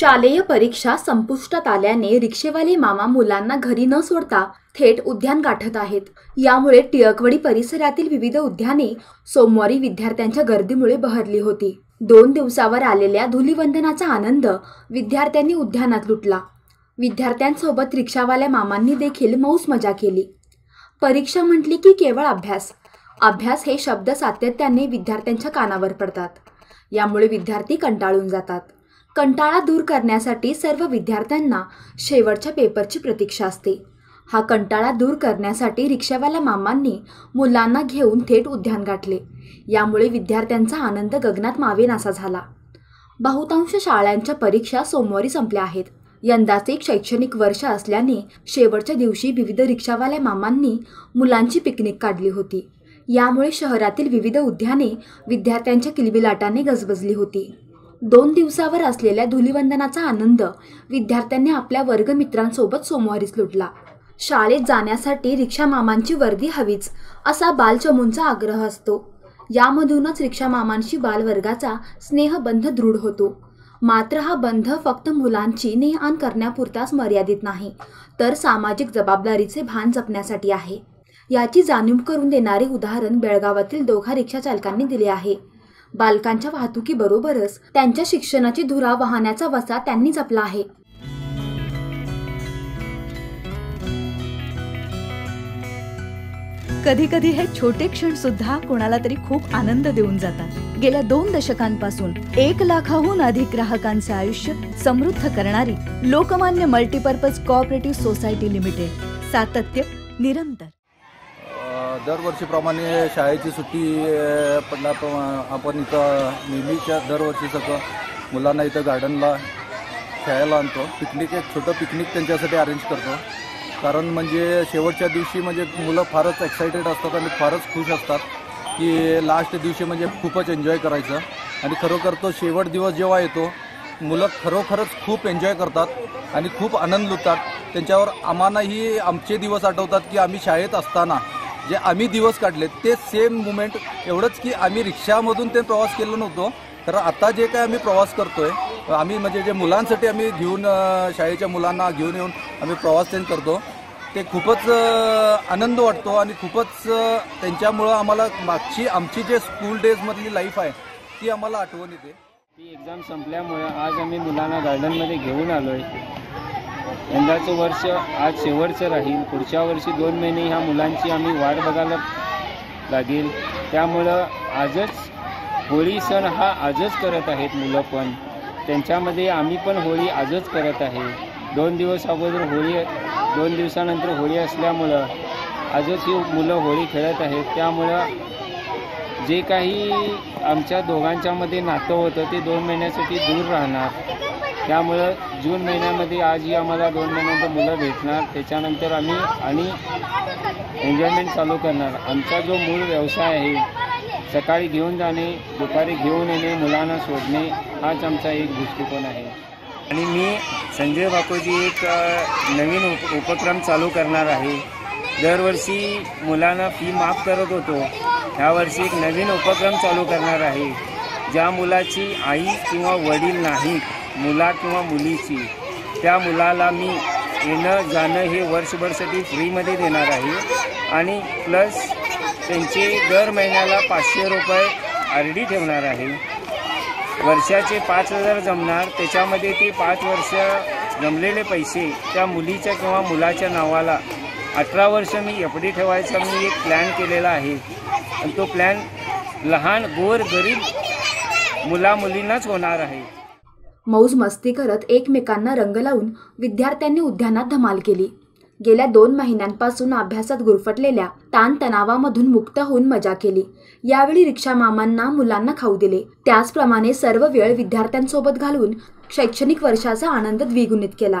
शालेय परीक्षा संपुष्टात आल्याने रिक्षेवाले मामा मुलांना घरी न सोडता थेट उद्यान गाठत आहेत. यामुळे टिळकवडी परिसरातील विविध उद्याने सोमवारी विद्यार्थ्यांच्या गर्दीमुळे बहरली होती. दोन दिवसावर आलेल्या धुलीवंदनाचा आनंद विद्यार्थ्यांनी उद्यानात लुटला. विद्यार्थ्यांसोबत रिक्षावाल्या मामांनी देखील मौज मजा केली. परीक्षा म्हटली की केवळ अभ्यास. अभ्यास हे शब्द सातत्याने विद्यार्थ्यांच्या कानावर पडतात. यामुळे विद्यार्थी कंटाळून जातात. कंटाळा दूर करण्यासाठी सर्व विद्यार्थ्यांना शेवटच्या पेपरची प्रतीक्षा असते. हा कंटाळा दूर करण्यासाठी रिक्षावाल्या मामांनी मुलांना घेऊन थेट उद्यान गाठले. यामुळे विद्यार्थ्यांचा आनंद गगनात मावेनासा झाला. बहुतांश शाळांच्या परीक्षा सोमवारी संपल्या आहेत. यंदाचे शैक्षणिक वर्ष असल्याने शेवटच्या दिवशी विविध रिक्षावाल्या मामांनी मुलांची पिकनिक काढली होती. यामुळे शहरातील विविध उद्याने विद्यार्थ्यांच्या किलबिलाटाने गजबजली होती. दोन दिवसावर असलेल्या धुलिवंदनाचा आनंद विद्यार्थ्यांनी आपल्या वर्गमित्रांसोबत सोमवारीच लुटला. शाळेत जाण्यासाठी रिक्षा मामांची वर्दी हवीच असा बालचमूंचा आग्रह असतो. यामधूनच रिक्षा मामांशी बालवर्गाचा स्नेहबंध दृढ होतो. मात्र हा बंध फक्त मुलांची ने आण करण्यापुरताच मर्यादित नाही तर सामाजिक जबाबदारीचे भान जपण्यासाठी आहे. याची जाणीव करून देणारे उदाहरण बेळगावातील दोघा रिक्षा चालकांनी दिले आहे. बालकांच्या वाहतुकीबरोबरच त्यांच्या शिक्षणाची धुरा वाहण्याचा वसा त्यांनी जपला आहे. कधी कधी हे छोटे क्षण सुद्धा कोणाला तरी खूप आनंद देऊन जातात. गेल्या दोन दशकांपासून एक लाखाहून अधिक ग्राहकांचे आयुष्य समृद्ध करणारी Lokmanya multipurpose cooperative society limited सातत्य निरंतर. दरवर्षीप्रमाणे शाळेची सुट्टी अ, पडल्याप्रमाणे आपण इथं नेहमीच्या दरवर्षी सगळं मुलांना इथं गार्डनला खेळायला आणतो. पिकनिक एक छोटं पिकनिक त्यांच्यासाठी अरेंज करतो. कारण म्हणजे शेवटच्या दिवशी म्हणजे मुलं फारच एक्सायटेड असतात आणि फारच खुश असतात की लास्ट दिवशी म्हणजे खूपच एन्जॉय करायचं. आणि खरोखर तो शेवट दिवस जेव्हा येतो मुलं खरोखरच खूप एन्जॉय करतात आणि खूप आनंद लुटतात. त्यांच्यावर आम्हालाही आमचे दिवस आठवतात की आम्ही शाळेत असताना जे आम्ही दिवस काढले ते सेम मुमेंट एवढंच की आम्ही रिक्षामधून ते प्रवास केलो नव्हतो. तर आता जे काय आम्ही प्रवास करतोय आम्ही म्हणजे जे मुलांसाठी आम्ही घेऊन शाळेच्या मुलांना घेऊन येऊन आम्ही प्रवास त्यांनी करतो ते खूपच आनंद वाटतो आणि खूपच त्यांच्यामुळं आम्हाला मागची आमची जे स्कूल डेजमधली लाईफ आहे ती आम्हाला आठवण येते. ती एक्झाम संपल्यामुळे आज आम्ही मुलांना गार्डनमध्ये घेऊन आलो आहे यंदाचं वर्ष आज शेवटचं राहील. पुढच्या वर्षी दोन महिने ह्या मुलांची आम्ही वाट बघायला लागेल. त्यामुळं आजच होळी सण हा आजच करत आहेत मुलं पण. त्यांच्यामध्ये आम्ही पण होळी आजच करत आहे. दोन दिवस अगोदर होळी दोन दिवसानंतर होळी असल्यामुळं आजच ही मुलं होळी खेळत आहेत. त्यामुळं जे काही आमच्या दोघांच्यामध्ये नातं होतं ते दोन महिन्यासाठी दूर राहणार. त्यामुळं जून महिन्यामध्ये आजही आम्हाला दोन महिन्यानंतर मुलं भेटणार. त्याच्यानंतर आम्ही आणि एन्जॉयमेंट चालू करणार. आमचा जो मूळ व्यवसाय आहे सकाळी घेऊन जाणे दुपारी घेऊन येणे मुलांना सोडणे हाच आमचा एक दृष्टिकोन आहे. आणि मी संजय बापूजी एक नवीन उप उपक्रम चालू करणार आहे. दरवर्षी मुलांना फी माफ करत होतो. ह्यावर्षी एक नवीन उपक्रम चालू करणार आहे. ज्या मुलाची आई किंवा वडील नाहीत मुला किंवा मुलीची. त्या मुलाला मी येणं जाणं हे वर्षभरसाठी फ्रीमध्ये देणार आहे. आणि प्लस त्यांचे दर महिन्याला पाचशे रुपये आर डी ठेवणार आहे. वर्षाचे पाच हजार जमणार. त्याच्यामध्ये ते पाच वर्ष जमलेले पैसे त्या मुलीच्या किंवा मुलाच्या नावाला अठरा वर्ष मी एफ डी ठेवायचा मी एक प्लॅन केलेला आहे. आणि तो प्लॅन लहान गोर गरीब मुला मुलींनाच होणार आहे. मौज मस्ती करत एकमेकांना रंग लावून विद्यार्थ्यांनी उद्यानात धमाल केली. गेल्या दोन महिन्यांपासून अभ्यासात गुरफटलेल्या ताणतणावामधून मुक्त होऊन मजा केली. यावेळी रिक्षा मामांना मुलांना खाऊ दिले. त्याचप्रमाणे सर्व वेळ विद्यार्थ्यांसोबत घालवून शैक्षणिक वर्षाचा आनंद द्विगुणित केला.